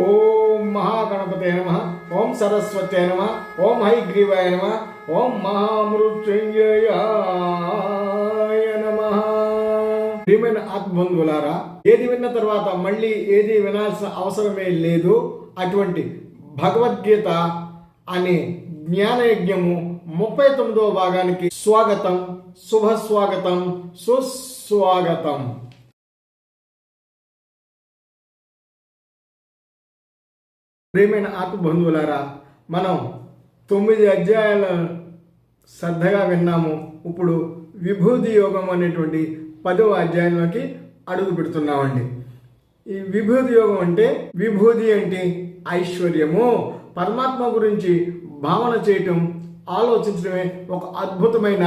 ఓం మహాగణపతే నమ ఓం సరస్వతే నమ ఓం హైగ్రీవాయ నమ ఓం మహామృత్యుంజయాయ నమ. ప్రియమైన ఆత్మబంధువులారా ఏది విన్న తర్వాత మళ్ళీ ఏది వినాల్సిన అవసరమే లేదు. అటువంటి భగవద్గీత అనే జ్ఞానయజ్ఞము ముప్పై తొమ్మిదవ భాగానికి స్వాగతం శుభ స్వాగతం సుస్వాగతం. ప్రియమైన ఆత్మ బంధువులారా మనం తొమ్మిది అధ్యాయాల శ్రద్ధగా విన్నాము. ఇప్పుడు విభూతి యోగం అనేటువంటి పదవ అధ్యాయంలోకి అడుగు పెడుతున్నామండి. ఈ విభూతి యోగం అంటే విభూతి అంటే ఐశ్వర్యము. పరమాత్మ గురించి భావన చేయటం ఆలోచించడమే ఒక అద్భుతమైన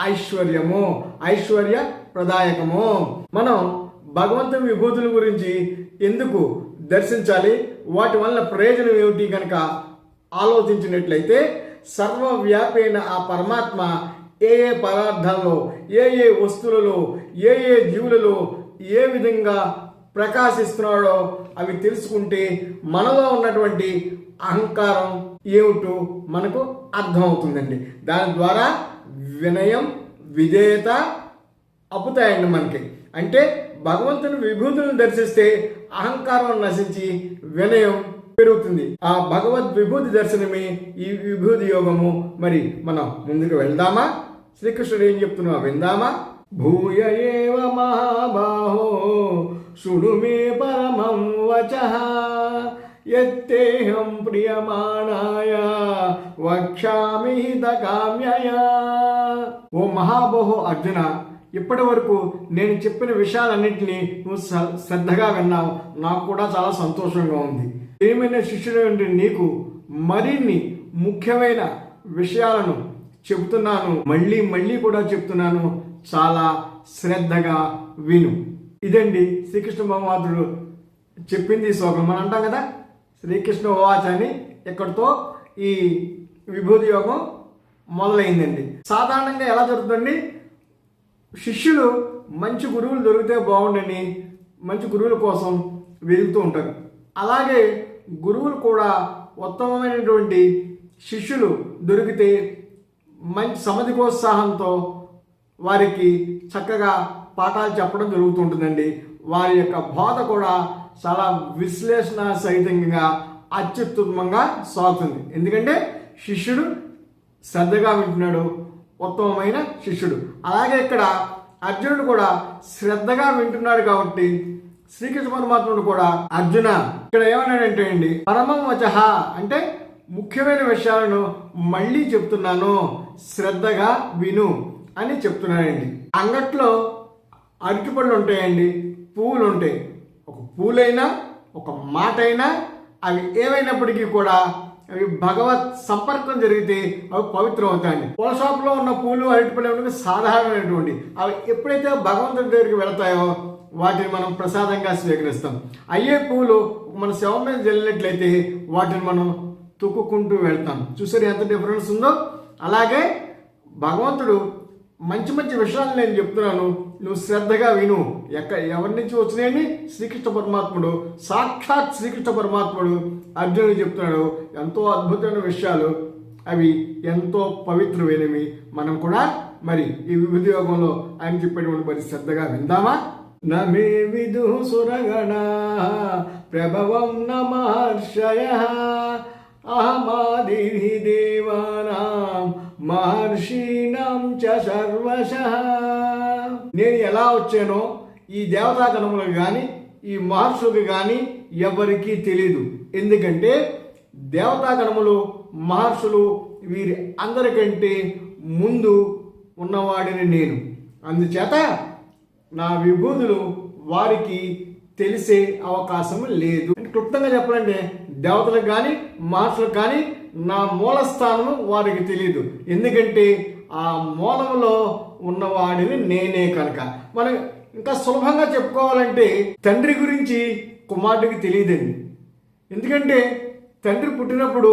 ఐశ్వర్యము ఐశ్వర్య ప్రదాయకము. మనం భగవంతుని విభూతుల గురించి ఎందుకు దర్శించాలి? వాటి వల్ల ప్రయోజనం ఏమిటి కనుక ఆలోచించినట్లయితే సర్వవ్యాపైన ఆ పరమాత్మ ఏ ఏ పదార్థాల్లో ఏ ఏ వస్తువులలో ఏ ఏ జీవులలో ఏ విధంగా ప్రకాశిస్తున్నాడో అవి తెలుసుకుంటే మనలో ఉన్నటువంటి అహంకారం ఏమిటో మనకు అర్థమవుతుందండి. దాని ద్వారా వినయం విధేయత అప్పుతాయండి మనకి. అంటే భగవంతుని విభూతులను దర్శిస్తే అహంకారం నశించి వినయం పెరుగుతుంది. ఆ భగవద్ విభూతి దర్శనమే ఈ విభూతి యోగము. మరి మనం ముందుకు వెళ్దామా? శ్రీకృష్ణుడు ఏం చెప్తున్నా విందామా? భూయ ఏవ మహాబాహో శృణు మే పరమం వచ యత్తేహం ప్రియమాణాయ వక్ష్యామి కామ్యయా ఓ మహాబాహో అర్జున ఇప్పటి వరకు నేను చెప్పిన విషయాలన్నింటినీ నువ్వు శ్ర- శ్రద్ధగా విన్నావు. నాకు కూడా చాలా సంతోషంగా ఉంది. ఏమైనా శిష్యుడు నీకు మరిన్ని ముఖ్యమైన విషయాలను చెబుతున్నాను. మళ్ళీ మళ్ళీ కూడా చెప్తున్నాను చాలా శ్రద్ధగా విను. ఇదండి శ్రీకృష్ణ భగవానుడు చెప్పింది శ్లోకం. మనం అంటాం కదా శ్రీకృష్ణ వాచ అని ఇక్కడితో ఈ విభూతి యోగం మొదలైందండి. సాధారణంగా ఎలా జరుగుతుంది శిష్యులు మంచి గురువులు దొరికితే బాగుండని మంచి గురువుల కోసం వెలుగుతూ ఉంటారు. అలాగే గురువులు కూడా ఉత్తమమైనటువంటి శిష్యులు దొరికితే మంచి సమధికోత్సాహంతో వారికి చక్కగా పాఠాలు చెప్పడం జరుగుతుంటుందండి. వారి యొక్క బోధ కూడా చాలా విశ్లేషణ సహితంగా అత్యుత్తమంగా సాగుతుంది. ఎందుకంటే శిష్యుడు శ్రద్ధగా వింటున్నాడు ఉత్తమమైన శిష్యుడు. అలాగే ఇక్కడ అర్జునుడు కూడా శ్రద్ధగా వింటున్నాడు కాబట్టి శ్రీకృష్ణ పరమాత్ముడు కూడా అర్జున ఇక్కడ ఏమన్నాడంటే అండి పరమం వచహ అంటే ముఖ్యమైన విషయాలను మళ్ళీ చెప్తున్నాను శ్రద్ధగా విను అని చెప్తున్నాడండి. అంగట్లో అరటిపళ్ళు ఉంటాయండి పువ్వులు ఉంటాయి. ఒక పూలైనా ఒక మాట అయినా అవి ఏమైనప్పటికీ కూడా భగవత్ సంపర్కం జరిగితే అవి పవిత్రం అవుతాయండి పూల షాప్లో ఉన్న పూలు అరటిపళ్ళు ఏమిటి సాధారణమైనటువంటి అవి ఎప్పుడైతే భగవంతుడి దగ్గరికి వెళతాయో వాటిని మనం ప్రసాదంగా స్వీకరిస్తాం. అయ్యే పూలు మన శవం మీద జల్లినట్లయితే వాటిని మనం తొక్కుకుంటూ వెళ్తాం. చూసారు ఎంత డిఫరెన్స్ ఉందో? అలాగే భగవంతుడు మంచి మంచి విషయాలు నేను చెప్తున్నాను. నువ్వు శ్రద్ధగా విను. ఎక్క ఎవరి నుంచి వచ్చినాయని? శ్రీకృష్ణ పరమాత్ముడు. సాక్షాత్ శ్రీకృష్ణ పరమాత్ముడు అర్జునుడు చెప్తున్నాడు. ఎంతో అద్భుతమైన విషయాలు. అవి ఎంతో పవిత్రమైనవి. మనం కూడా మరి ఈ విభూతి యోగంలో ఆయన చెప్పేటువంటి మరి శ్రద్ధగా విందామా? నమే విదు సురగణ ప్రభవం న మహర్షయ అహమాది దేవానాం మహర్షీణం చ సర్వశ. నేను ఎలా వచ్చానో ఈ దేవతాగణములకు కానీ ఈ మహర్షులకు కానీ ఎవరికీ తెలియదు ఎందుకంటే దేవతాగణములు మహర్షులు వీరి అందరికంటే ముందు ఉన్నవాడిని నేను. అందుచేత నా విభూతులు వారికి తెలిసే అవకాశం లేదు. క్లుప్తంగా చెప్పాలంటే దేవతలకు కానీ మహర్షులకు కానీ నా మూల స్థానము వారికి తెలియదు ఎందుకంటే ఆ మూలంలో ఉన్నవాడిని నేనే కనుక. మనం ఇంకా సులభంగా చెప్పుకోవాలంటే తండ్రి గురించి కుమారుడికి తెలియదండి. ఎందుకంటే తండ్రి పుట్టినప్పుడు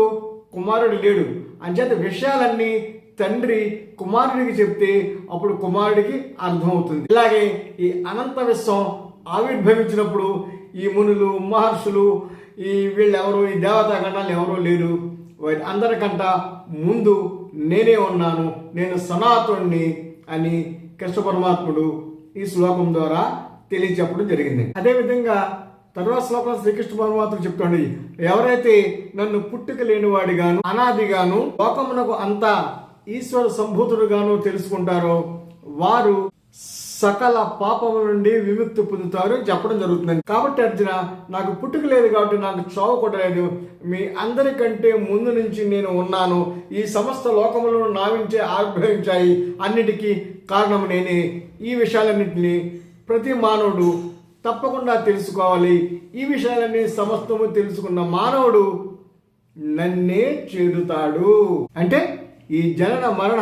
కుమారుడు లేడు. అంచేత విషయాలన్నీ తండ్రి కుమారుడికి చెప్తే అప్పుడు కుమారుడికి అర్థమవుతుంది. ఇలాగే ఈ అనంత విశ్వం ఆవిర్భవించినప్పుడు ఈ మునులు మహర్షులు ఈ వీళ్ళెవరు ఈ దేవతా గణాలు ఎవరూ లేరు. అందరికంట ముందు నేనే ఉన్నాను. నేను సనాతుణ్ణి అని కృష్ణ పరమాత్ముడు ఈ శ్లోకం ద్వారా తెలియచెప్పడం జరిగింది. అదేవిధంగా తర్వాత శ్లోకం శ్రీకృష్ణ పరమాత్ముడు చెప్తాడు ఎవరైతే నన్ను పుట్టుక లేనివాడిగాను అనాదిగాను లోకమునకు అంతా ఈశ్వర సంభూతుడుగాను తెలుసుకుంటారో వారు సకల పాపం నుండి విముక్తి పొందుతారు చెప్పడం జరుగుతుంది కాబట్టి అర్జున నాకు పుట్టుక లేదు కాబట్టి నాకు చావు కొట్టలేదు మీ అందరికంటే ముందు నుంచి నేను ఉన్నాను. ఈ సమస్త లోకములను నావించే ఆవిర్భవించాయి అన్నిటికీ కారణం నేనే. ఈ విషయాలన్నింటినీ ప్రతి మానవుడు తప్పకుండా తెలుసుకోవాలి. ఈ విషయాలన్నీ సమస్తము తెలుసుకున్న మానవుడు నన్నే చేరుతాడు. అంటే ఈ జనన మరణ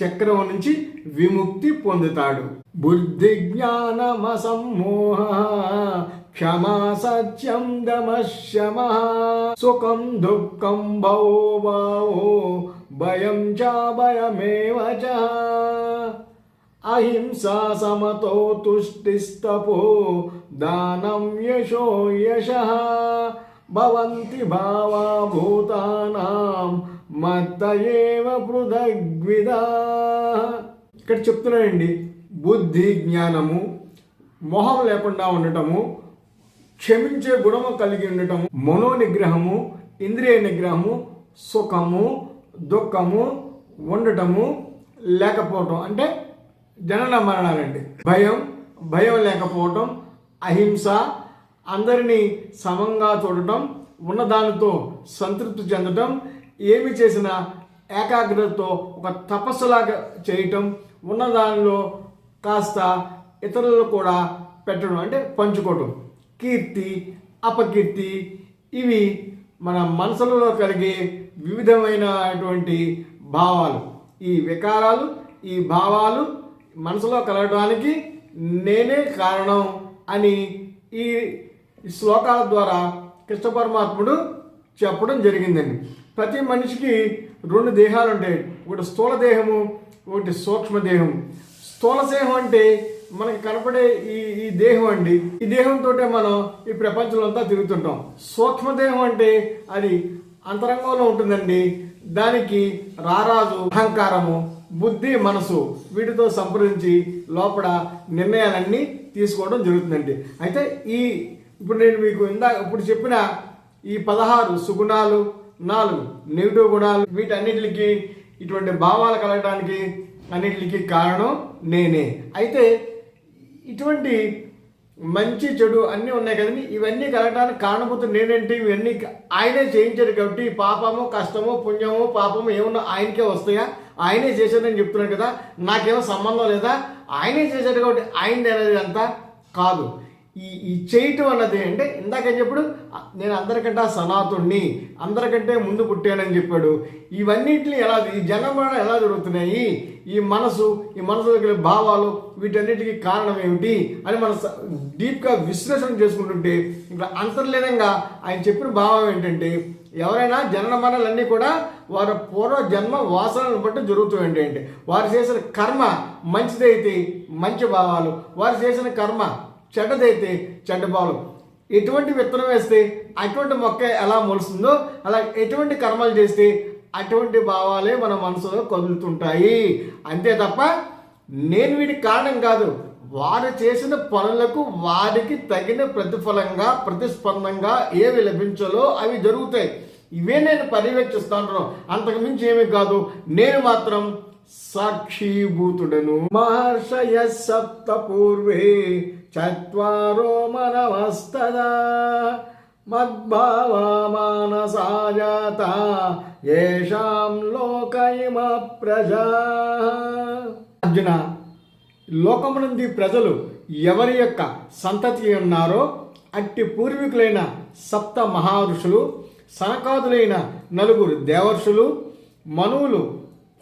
చక్రం నుంచి విముక్తి పొందుతాడు. బుద్ధిజ్ఞానమసమ్మోహ క్షమా సత్యం దమశమ సుఖం దుఃఖం భవో భావో భయం చ భయమేవ చ అహింసా సమతో తుష్టిస్తపో దానం యశో యశ భవంతి భావా భూతానాం మత్త ఏవ పృథగ్విదా ఇక్కడ చెప్తున్నానండి బుద్ధి జ్ఞానము మొహం లేకుండా ఉండటము క్షమించే గుణము కలిగి ఉండటము మనో నిగ్రహము ఇంద్రియ నిగ్రహము సుఖము దుఃఖము ఉండటము లేకపోవటం అంటే జనన మరణాలండి. భయం భయం లేకపోవటం అహింస అందరినీ సమంగా చూడటం ఉన్నదానితో సంతృప్తి చెందటం ఏమి చేసినా ఏకాగ్రతతో ఒక తపస్సులాగా చేయటం ఉన్నదానిలో కాస్త ఇతరులు కూడా పెట్టడం అంటే పంచుకోవటం. కీర్తి అపకీర్తి ఇవి మన మనసులలో కలిగే వివిధమైనటువంటి భావాలు. ఈ వికారాలు ఈ భావాలు మనసులో కలగడానికి నేనే కారణం అని ఈ శ్లోకాల ద్వారా కృష్ణ పరమాత్ముడు చెప్పడం జరిగిందండి. ప్రతి మనిషికి రెండు దేహాలు ఉంటాయి ఒకటి స్థూల దేహము ఒకటి సూక్ష్మదేహం దేహం అంటే మనకి కనపడే ఈ ఈ దేహం అండి. ఈ దేహంతో మనం ఈ ప్రపంచంలో అంతా తిరుగుతుంటాం. సూక్ష్మదేహం అంటే అది అంతరంగంలో ఉంటుందండి. దానికి రారాజు అహంకారము బుద్ధి మనసు వీటితో సంప్రదించి లోపల నిర్ణయాలన్నీ తీసుకోవడం జరుగుతుందండి. అయితే ఈ ఇప్పుడు నేను మీకు ఇందా ఇప్పుడు చెప్పిన ఈ పదహారు సుగుణాలు నాలుగు నెగిటివ్ గుణాలు వీటన్నిటికి ఇటువంటి భావాలు కలగడానికి అన్నిటికి కారణం నేనే. అయితే ఇటువంటి మంచి చెడు అన్నీ ఉన్నాయి కదండి. ఇవన్నీ కలగడానికి కారణభూతం నేనేంటి? ఇవన్నీ ఆయనే చేయించాడు కాబట్టి పాపము కష్టము పుణ్యము పాపము ఏమన్నా ఆయనకే వస్తాయా? ఆయనే చేశాడని చెప్తున్నాడు కదా. నాకేమో సంబంధం లేదా? ఆయనే చేశాడు కాబట్టి ఆయన అనేది అంతా కాదు. ఈ ఈ చేయటం అన్నది అంటే ఇందాక చెప్పుడు? నేను అందరికంటే సనాతుణ్ణి అందరికంటే ముందు పుట్టానని చెప్పాడు. ఇవన్నిటిని ఎలా ఈ జనమరణ ఎలా జరుగుతున్నాయి? ఈ మనసు ఈ మనసు దగ్గర భావాలు వీటన్నిటికీ కారణం ఏమిటి అని మనం స- డీప్గా విశ్లేషణ చేసుకుంటుంటే ఇక్కడ అంతర్లీనంగా ఆయన చెప్పిన భావం ఏంటంటే ఎవరైనా జనన మరణాలన్నీ కూడా వారి పూర్వ జన్మ వాసనలను బట్టి జరుగుతాయండి అంటే వారు చేసిన కర్మ మంచిదైతే మంచి భావాలు వారు చేసిన కర్మ చెడ్డదైతే చెడ్డ భావం ఎటువంటి విత్తనం వేస్తే అటువంటి మొక్క ఎలా మొలుస్తుందో అలా ఎటువంటి కర్మలు చేస్తే అటువంటి భావాలే మన మనసులో కదులుతుంటాయి. అంతే తప్ప నేను వీటికి కారణం కాదు. వారు చేసిన పనులకు వారికి తగిన ప్రతిఫలంగా ప్రతిస్పందంగా ఏవి లభించాలో అవి జరుగుతాయి. ఇవే నేను పర్యవేక్షిస్తాను. అంతకుమించి ఏమీ కాదు. నేను మాత్రం సాక్షిభూతుడను మహర్షయ సప్త పూర్వే చత్వారో మనవస్తదా మద్భావమానసాజాత ఏషాం లోకైమ ప్రజా. అర్జున లోకమునంది ప్రజలు ఎవరి యొక్క సంతతి ఉన్నారో అట్టి పూర్వీకులైన సప్త మహారుషులు సనకాదులైన నలుగురు దేవర్షులు మనువులు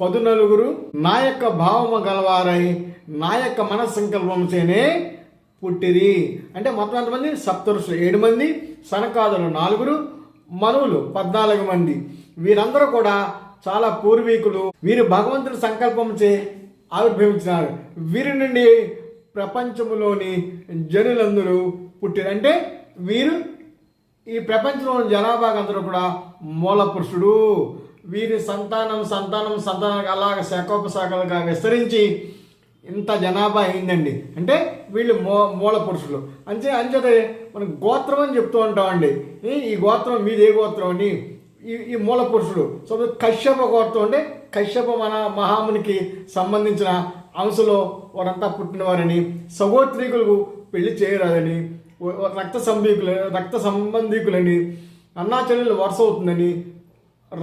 పదునలుగురు నా యొక్క భావము గలవారై నా యొక్క మనస్సంకల్పంచేనే పుట్టిరి. అంటే మొత్తం ఎంతమంది? సప్తరుషులు. ఏడు మంది సనకాదులు నాలుగురు మనువులు పద్నాలుగు మంది. వీరందరూ కూడా చాలా పూర్వీకులు. వీరు భగవంతుని సంకల్పంచే ఆవిర్భవించినారు. వీరి నుండి ప్రపంచంలోని జనులందరూ పుట్టిరు. అంటే వీరు ఈ ప్రపంచంలోని జనాభాకి అందరూ కూడా మూల పురుషుడు వీరి సంతానం సంతానం సంతానం అలాగ శాఖోపశాఖలుగా విస్తరించి ఇంత జనాభా అయిందండి. అంటే వీళ్ళు మూ మూల పురుషులు. అంతే అంచేతే మనం గోత్రం అని చెప్తూ ఉంటామండి. ఈ గోత్రం మీది ఏ గోత్రం అని ఈ ఈ మూల పురుషుడు సో కశ్యప గోత్రం అంటే కశ్యప మన మహామునికి సంబంధించిన అంశలో వారంతా పుట్టినవారని సగోత్రీకులకు పెళ్ళి చేయరాదని రక్త సంబీకులు రక్త సంబంధీకులని అన్నా చెల్లెలు వరుస అవుతుందని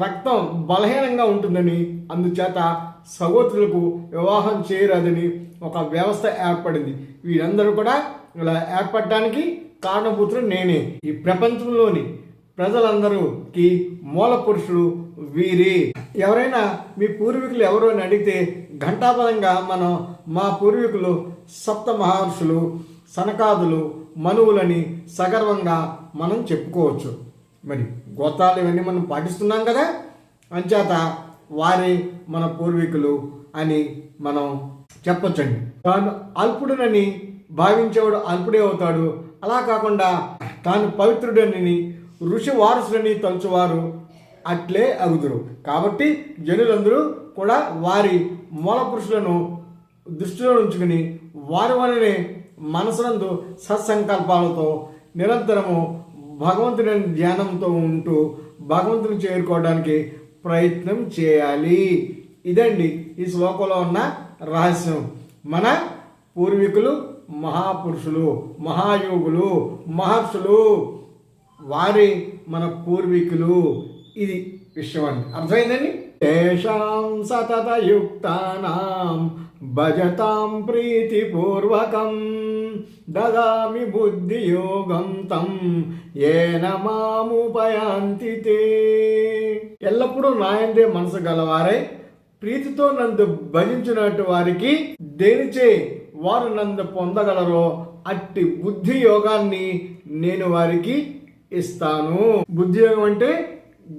రక్తం బలహీనంగా ఉంటుందని అందుచేత సహోదరులకు వివాహం చేయరాదని ఒక వ్యవస్థ ఏర్పడింది. వీరందరూ కూడా ఇలా ఏర్పడడానికి కారణభూతులు నేనే. ఈ ప్రపంచంలోని ప్రజలందరూకి మూల పురుషుడు వీరే. ఎవరైనా మీ పూర్వీకులు ఎవరు అని అడిగితే ఘంటాపదంగా మనం మా పూర్వీకులు సప్త మహర్షులు సనకాదులు మనువులని సగర్వంగా మనం చెప్పుకోవచ్చు. మరి గోత్రాలు ఇవన్నీ మనం పాటిస్తున్నాం కదా? అంచేత వారి మన పూర్వీకులు అని మనం చెప్పొచ్చండి. తాను అల్పుడునని భావించేవాడు అల్పుడే అవుతాడు. అలా కాకుండా తాను పవిత్రుడని ఋషి వారసులని తలుచువారు అట్లే అగుదురు. కాబట్టి జనులందరూ కూడా వారి మూల పురుషులను దృష్టిలో ఉంచుకుని వారి వలనే మనసునందు సత్సంకల్పాలతో నిరంతరము భగవంతుని ధ్యానంతో ఉంటూ భగవంతుని చేరుకోవడానికి ప్రయత్నం చేయాలి. ఇదండి ఈ శ్లోకంలో ఉన్న రహస్యం. మన పూర్వీకులు మహాపురుషులు మహాయోగులు మహర్షులు వారి మన పూర్వీకులు. ఇది విషయం అండి. అర్థమైందండి? తేషాం సతతయుక్తానాం భజతాం ప్రీతిపూర్వకం దదామి బుద్ధియోగం తం ఏన మాముపయాంతి ఎల్లప్పుడూ నాయందే మనసు గలవారై ప్రీతితో నందు భజించినట్టు వారికి దేనిచే వారు నందు పొందగలరో అట్టి బుద్ధి యోగాన్ని నేను వారికి ఇస్తాను. బుద్ధి యోగం అంటే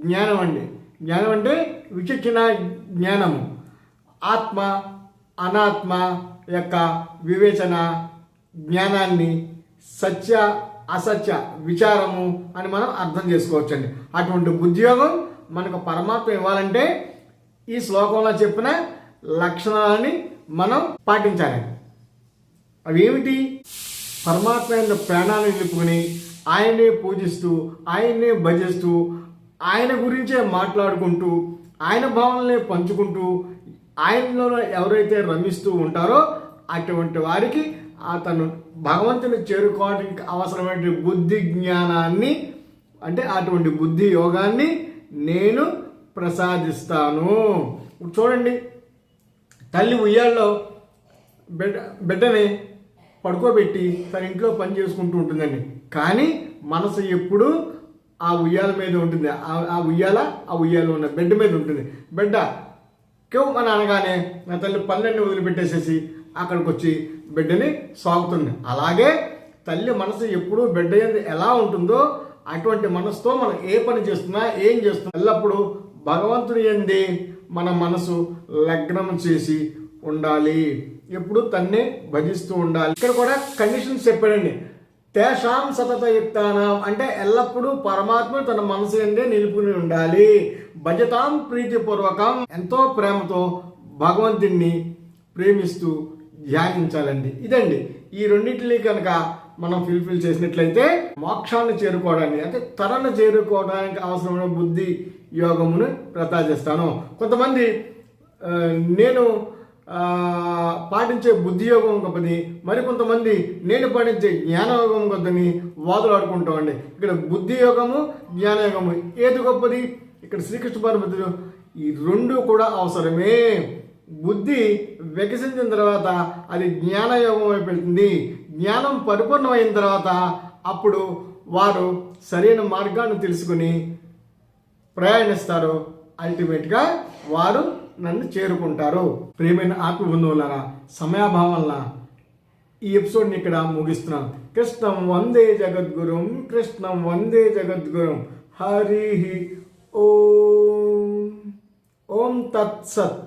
జ్ఞానం అండి. జ్ఞానం అంటే విచక్షణ జ్ఞానము. ఆత్మ అనాత్మ యొక్క వివేచన జ్ఞానాన్ని సత్య అసత్య విచారము అని మనం అర్థం చేసుకోవచ్చండి. అటువంటి బుద్ధియోగం మనకు పరమాత్మ ఇవ్వాలంటే ఈ శ్లోకంలో చెప్పిన లక్షణాలని మనం పాటించాలి. అవి ఏమిటి పరమాత్మ యొక్క ప్రాణాలను నిలుపుకొని ఆయన్నే పూజిస్తూ ఆయన్నే భజిస్తూ ఆయన గురించే మాట్లాడుకుంటూ ఆయన భావనలే పంచుకుంటూ ఆయనలో ఎవరైతే రమిస్తూ ఉంటారో అటువంటి వారికి అతను భగవంతుని చేరుకోవడానికి అవసరమైన బుద్ధి జ్ఞానాన్ని అంటే అటువంటి బుద్ధి యోగాన్ని నేను ప్రసాదిస్తాను. చూడండి తల్లి ఉయ్యాల్లో బిడ్డ బిడ్డని పడుకోబెట్టి తన ఇంట్లో పని చేసుకుంటూ ఉంటుందండి. కానీ మనసు ఎప్పుడు ఆ ఉయ్యాల మీద ఉంటుంది. ఆ- ఆ ఉయ్యాల ఆ ఉయ్యాల ఉన్న బెడ్ మీద ఉంటుంది. బిడ్డ కేవ్ అని అనగానే నా తల్లి పనులన్నీ వదిలిపెట్టేసేసి అక్కడికి వచ్చి బిడ్డని సాగుతుంది. అలాగే తల్లి మనసు ఎప్పుడు బిడ్డ ఎలా ఉంటుందో అటువంటి మనసుతో మనం ఏ పని చేస్తున్నా ఏం చేస్తున్నా ఎల్లప్పుడూ భగవంతుని ఏంది మన మనసు లగ్నం చేసి ఉండాలి. ఎప్పుడు తన్నే భజిస్తూ ఉండాలి. ఇక్కడ కూడా కండిషన్స్ చెప్పాడండి. తేషాం సతతయుక్తానం. అంటే ఎల్లప్పుడూ పరమాత్మ తన మనసు ఎందే నిలుపుకుని ఉండాలి. భజతాం ప్రీతిపూర్వకం. ఎంతో ప్రేమతో భగవంతుణ్ణి ప్రేమిస్తూ ధ్యానించాలండి. ఇదండి. ఈ రెండింటిని కనుక మనం ఫిల్ఫిల్ చేసినట్లయితే మోక్షాన్ని చేరుకోవడానికి అంటే తనను చేరుకోవడానికి అవసరమైన బుద్ధి యోగమును ప్రసాదిస్తాను కొంతమంది నేను పాటించే బుద్ధి యోగం గొప్పది. మరికొంతమంది నేను పాటించే జ్ఞానయోగం గొప్పదని వాదులాడుకుంటామండి ఇక్కడ బుద్ధి యోగము జ్ఞానయోగము ఏది గొప్పది? ఇక్కడ శ్రీకృష్ణ పరమతుడు ఈ రెండు కూడా అవసరమే. బుద్ధి వికసించిన తర్వాత అది జ్ఞానయోగం వైపు వెళ్తుంది. జ్ఞానం పరిపూర్ణమైన తర్వాత అప్పుడు వారు సరైన మార్గాన్ని తెలుసుకుని ప్రయాణిస్తారు. అల్టిమేట్గా వారు నన్ను చేరుకుంటారు. ప్రియమైన ఆత్మ బంధువులారా సమయాభావం వల్ల ఈ ఎపిసోడ్ని ఇక్కడ ముగిస్తున్నాను. కృష్ణం వందే జగద్గురుం కృష్ణం వందే జగద్గురుం. హరి ఓం. ఓం తత్సత్